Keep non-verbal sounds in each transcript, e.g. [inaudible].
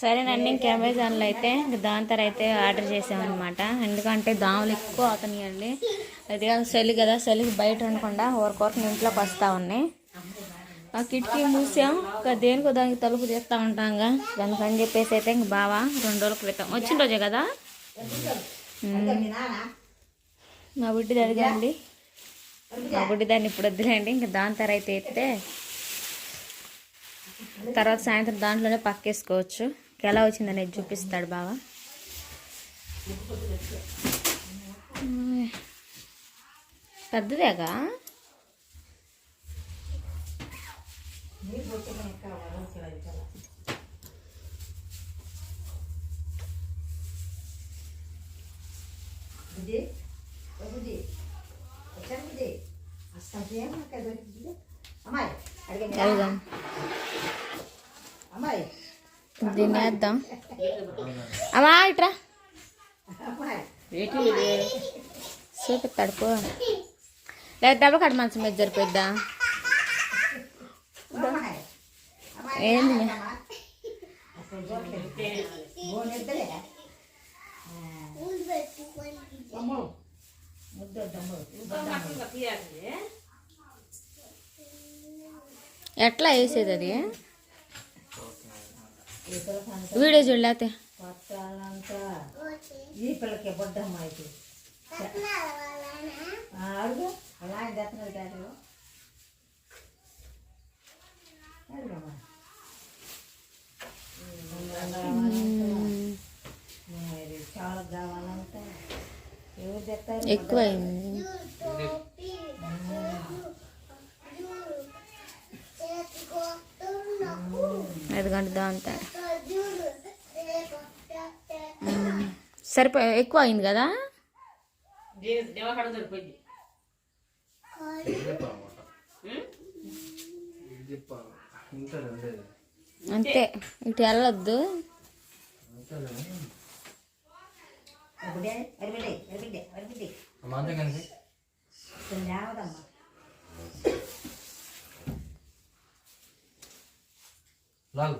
సరేనండి ఇంక అమెజాన్లో అయితే ఇంక దాని తర్వాత అయితే ఆర్డర్ చేసామన్నమాట. ఎందుకంటే దాములు ఎక్కువ అవుతున్నాయండి. అది చలి కదా చలికి బయట ఉండకుండా ఊరకొరకు ఇంట్లోకి వస్తూ ఉన్నాయి. ఆ కిటికీ మూసాం ఇంకా దేనికో దానికి తలుపు తీస్తూ ఉంటాంగా. దానికని చెప్పేసి అయితే ఇంక బావా రెండు రోజుల క్రితం. వచ్చిన రోజే కదా? మా బుడ్డిది అడిగండి మా బుడ్డి దాన్ని ఇప్పుడు వద్దులేండి ఇంకా దాని తర్వాత అయితే ఎత్తే తర్వాత సాయంత్రం దాంట్లోనే పక్కేసుకోవచ్చు. ఎలా వచ్చిందనేది చూపిస్తాడు బాగా పెద్దదేగా? బుద్ధి ఓ బుద్ధి వచ్చాను బుద్ధి అసలు అక్కడ దొరికింది అమ్మాయి అడిగండి వెళ్దాం అమ్మాయి దీన్ని వేద్దాం అమ్మా ఇట్రా. చూపిస్తాడు పో లేదా డబ్బు కట్ట మంచం మీద జరిపోద్దా ఏంది? ఎట్లా వేసేది అది? వీడియో చూడలేతే. ఈ పిల్లకి అడుగు. అలా చాలా కావాలంటే ఎవరు తెస్తారు? ఎక్కువైంది. ఐదు గంటల దాంతా. సరిపో ఎక్కువ అయింది కదా అంతే. ఇటు వెళ్ళొద్దు. లాగు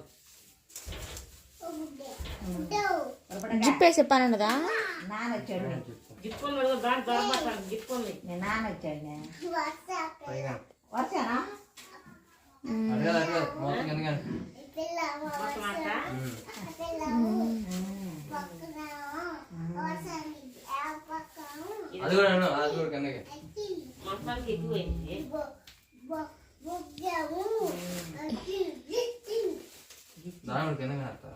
జిప్ వేసే నాన్న వచ్చాడు నేను నాన్న వచ్చాడు నేను పైగా వచ్చానా అది కూడా అను, అది కూడా కిందకి దాని కూడా కిందకి వేస్తారా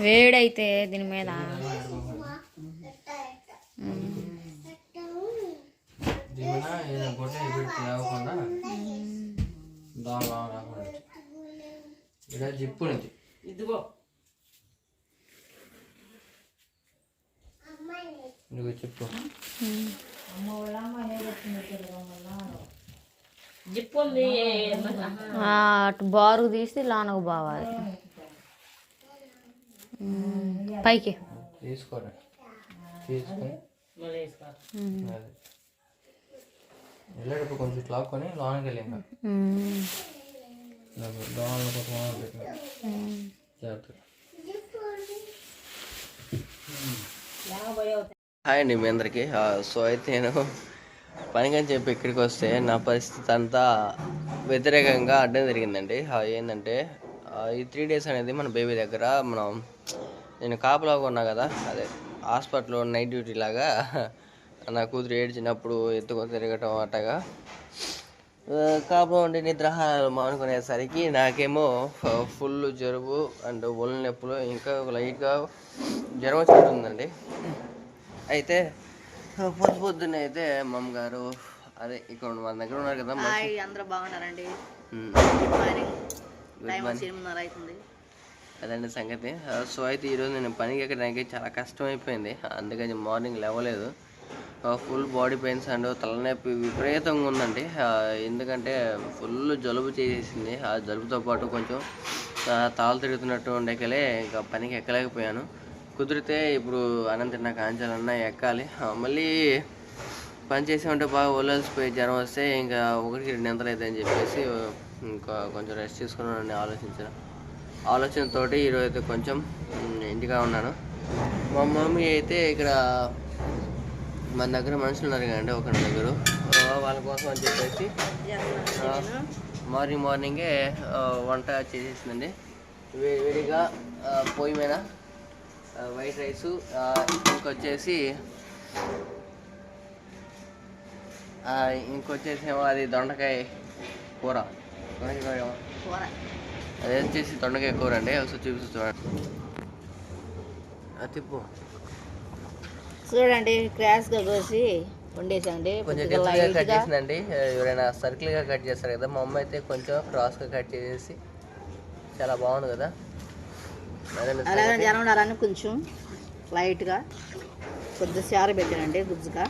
వేడైతే దీని మీద. జిప్పు నుంచి ఇదిగో. చెప్పు అటు బారుకు తీసి లోనకు మ్మ్. పైకి. తీసుకొని మళ్ళీ వేసుకోవాలి మ్మ్. అది. వెళ్ళేటప్పుడు కొంచెం ఇట్లా లాక్కొని లోనికి వెళ్ళి ఇంకా మ్మ్. దోమలు కొంచెం పెట్టిన. మ్మ్. జాగ్రత్తగా. లేకపోయే హాయ్ అండి మీ అందరికీ. సో అయితే నేను పనికని చెప్పి ఇక్కడికి వస్తే నా పరిస్థితి అంతా వ్యతిరేకంగా అడ్డం జరిగిందండి. ఏంటంటే ఈ త్రీ డేస్ అనేది మన బేబీ దగ్గర మనం నేను కాపలాగా ఉన్నా కదా అదే హాస్పిటల్లో నైట్ డ్యూటీ లాగా నా కూతురు ఏడ్చినప్పుడు ఎత్తుకొని తిరగటం అట్టగా ఆ, కాపురం ఉండి నిద్రాహారాలు మానుకునేసరికి నాకేమో ఫుల్ జలుబు అండ్ ఒళ్ళు నొప్పులు ఇంకా లైట్గా జ్వరం వచ్చినట్టుందండి అయితే పొద్దు పొద్దున్న అయితే మమ్మ గారు అదే ఇక్కడ మన దగ్గర ఉన్నారు కదా అందరూ బాగున్నారండి. టైం. వచ్చి ఎనిమిదిన్నర అవుతుంది. అదండి సంగతి. సో అయితే ఈరోజు నేను పనికి ఎక్కడానికి చాలా కష్టం అయిపోయింది అందుకని మార్నింగ్ లేవలేదు. ఫుల్ బాడీ పెయిన్స్ అండ్ తలనొప్పి విపరీతంగా ఉందండి. ఎందుకంటే ఫుల్ జలుబు చేసేసింది. ఆ జలుబుతో పాటు కొంచెం తాళ తిరుగుతున్నట్టు ఉండేకలే ఇంకా పనికి ఎక్కలేకపోయాను. కుదిరితే ఇప్పుడు అనంత నా కాంచాలన్నా ఎక్కాలి. మళ్ళీ పని చేసామంటే బాగా ఒళ్ళసిపోయి జ్వరం వస్తే ఇంకా ఒకటికి రెండు అవుతాయని చెప్పేసి ఇంకా కొంచెం రెస్ట్ తీసుకున్నానని ఆలోచించిన. ఆలోచనతోటి ఈరోజు అయితే కొంచెం ఇంటిగా ఉన్నాను. మా మమ్మీ అయితే ఇక్కడ మన దగ్గర మనుషులు ఉన్నారు కదండి ఒక దగ్గర. వాళ్ళ కోసం అని చెప్పేసి మార్నింగ్ మార్నింగే వంట చేసేసిందండి. వేడిగా పొయ్యి మీద వైట్ రైసు ఇంకొచ్చేసి ఆ, ఇంకొచ్చేసి ఏమో అది దొండకాయ కూర. దొండకాయ కూర అది వచ్చేసి దొండకాయ కూర అండి. ఒకసారి చూపిస్తూ చూడండి. తిప్పు. చూడండి క్రాస్గా కోసి వండేసండి కొంచెం గట్టిగా కట్ చేసిందండి ఎవరైనా సర్కిల్గా కట్ చేస్తారు కదా మా అమ్మ అయితే కొంచెం క్రాస్గా కట్ చేసేసి చాలా బాగుంది కదా. అలాగే. జనం ఉండాలని కొంచెం లైట్గా కొద్దిగా చార పెట్టానండి గుజ్జుగా.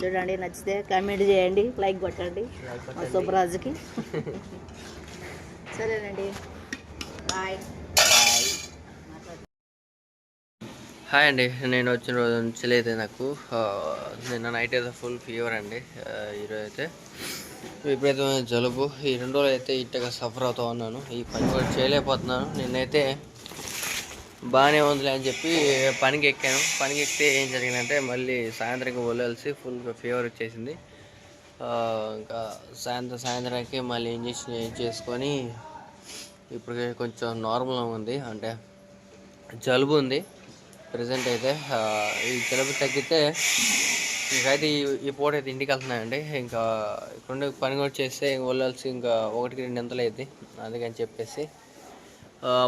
చూడండి నచ్చితే కామెంట్ చేయండి లైక్ కొట్టండి. మా. శుభరాజుకి [laughs] సరేనండి. బాయ్ హాయ్ అండి నేను వచ్చిన రోజు నుంచి అయితే నాకు. నిన్న నైట్ అయితే ఫుల్ ఫీవర్ అండి. ఈరోజు అయితే విపరీతమైన జలుబు. ఈ రెండు రోజులు అయితే ఇట్టగా సఫర్ అవుతూ ఉన్నాను. ఈ పని కూడా చేయలేకపోతున్నాను. నిన్నైతే బాగానే ఉందిలే అని చెప్పి పనికి ఎక్కాను పనికి ఎక్కితే ఏం జరిగిందంటే మళ్ళీ సాయంత్రంకి వదిలేసి ఫుల్ ఫీవర్ వచ్చేసింది. ఇంకా సాయంత్రం సాయంత్రానికి మళ్ళీ ఇంజక్షన్ చేసుకొని ఇప్పుడు కొంచెం నార్మల్గా ఉంది. అంటే జలుబు ఉంది ప్రజెంట్ అయితే. ఈ జలుబు తగ్గితే ఇంకైతే ఈ ఈ పూట అయితే ఇంటికి వెళ్తున్నాయండి ఇంకా ఇక్కడ పని కూడా చేస్తే వెళ్ళాల్సి ఇంకా ఒకటికి రెండు ఎంతలు అయింది అందుకని చెప్పేసి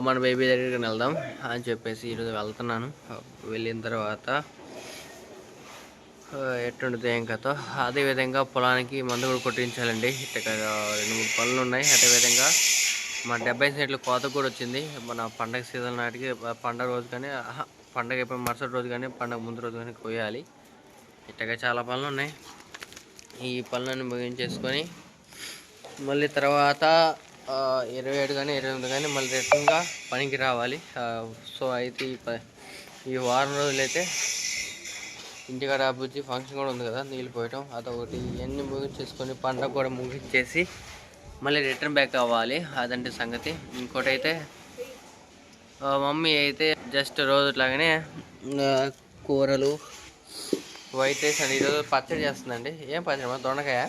మన బేబీ దగ్గరికి వెళ్దాం అని చెప్పేసి ఈరోజు వెళ్తున్నాను. వెళ్ళిన తర్వాత ఎట్టుండదు ఏం కథ అదేవిధంగా పొలానికి మందు కూడా కొట్టించాలండి. ఇక్కడ రెండు మూడు పనులు ఉన్నాయి. అదేవిధంగా మన డెబ్బై సెంట్లు కోత కూడా వచ్చింది. మన పండగ సీజన్ నాటికి పండగ రోజు కానీ పండగ అయిపోయిన మరుసటి రోజు కానీ పండగ ముందు రోజు కానీ కొయ్యాలి. ఇట్టగా చాలా పనులు ఉన్నాయి. ఈ పనులన్నీ ముగించేసుకొని మళ్ళీ తర్వాత ఇరవై ఏడు కానీ ఇరవై ఎనిమిది కానీ మళ్ళీ రిటర్న్గా పనికి రావాలి. సో అయితే ఈ ప ఈ వారం రోజులైతే ఇంటికాడ అభివృద్ధి ఫంక్షన్ కూడా ఉంది కదా నీళ్ళు పోయటం. అదొకటి ఇవన్నీ ముగించేసుకొని పండగ కూడా ముగించేసి మళ్ళీ రిటర్న్ బ్యాక్ అవ్వాలి. అదంటే సంగతి. ఇంకోటి అయితే మమ్మీ అయితే జస్ట్ రోజు కూరలు వైట్ రైస్ అండి ఈరోజు పచ్చడి చేస్తుందండి. ఏం పచ్చడి దొండకాయ?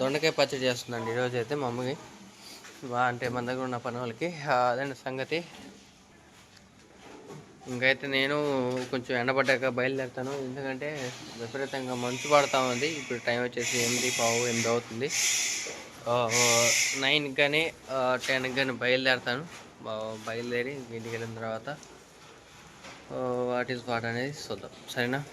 దొండకాయ పచ్చడి చేస్తుందండి ఈరోజు అయితే మమ్మీకి మమ్మీ. బా అంటే మన దగ్గర ఉన్న పని వాళ్ళకి. ఆ, అదండి సంగతి. ఇంకైతే నేను కొంచెం ఎండబడ్డాక బయలుదేరుతాను. ఎందుకంటే విపరీతంగా మంచు పడతా ఉంది. ఇప్పుడు టైం వచ్చేసి ఎనిమిది పావు ఎనిమిది అవుతుంది. నైన్కి కానీ టెన్కి కానీ బయలుదేరుతాను. బా- బయలుదేరి ఇంటికి వెళ్ళిన తర్వాత వాట్ ఈస్ వాట్ అనేది చూద్దాం. సరేనా?